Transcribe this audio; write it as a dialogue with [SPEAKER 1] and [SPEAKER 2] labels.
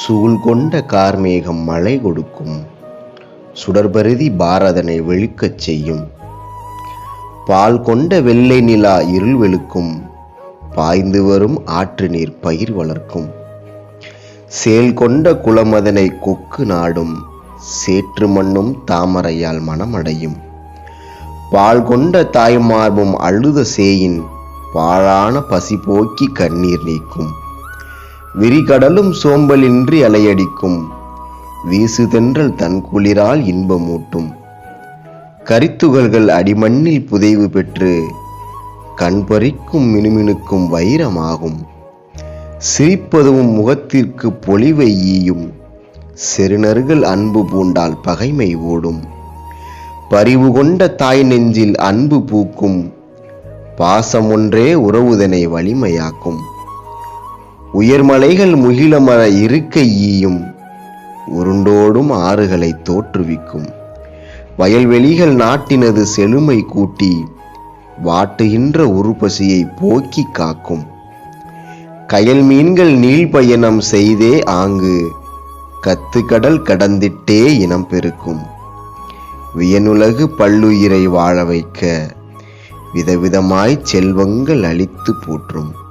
[SPEAKER 1] சூழ் கொண்ட கார்மேகம் மழை கொடுக்கும். சுடர்பருதி பாரதனை வெளுக்கச் செய்யும். பால் கொண்ட வெள்ளை நிலா இருள் வெளுக்கும். பாய்ந்து வரும் ஆற்று நீர் பயிர் வளர்க்கும். சேல் கொண்ட குளமதனை கொக்கு நாடும். சேற்று மண்ணும் தாமரையால் மனமடையும். பால் கொண்ட தாய்மார்பும் அழுத சேயின். பாழான பசி போக்கி கண்ணீர் நீக்கும். விரிகடலும் சோம்பலின்றி அலையடிக்கும். வீசு தென்றல் தன் குளிரால் இன்பமூட்டும். கரித்துகள்கள் அடிமண்ணில் புதைவு பெற்று கண் பறிக்கும் மினுமினுக்கும் வைரமாகும். சிரிப்பதும் முகத்திற்கு பொலிவை ஈயும். செருணர்கள் அன்பு பூண்டால் பகைமை ஓடும். பரிவு கொண்ட தாய் நெஞ்சில் அன்பு பூக்கும். பாசம் ஒன்றே உறவுதனை வலிமையாக்கும். உயர்மலைகள் முகிலமர இருக்கை ஈயும். உருண்டோடும் ஆறுகளை தோற்றுவிக்கும். வயல்வெளிகள் நாட்டினது செழுமை கூட்டி வாட்டுகின்ற உருப்பசியை போக்கி காக்கும். கயல் மீன்கள் நீள் பயணம் செய்தே ஆங்கு கத்துக்கடல் கடந்திட்டே இனம் பெருக்கும். வியனுலகு பல்லுயிரை வாழ வைக்க விதவிதமாய் செல்வங்கள் அழித்து போற்றும்.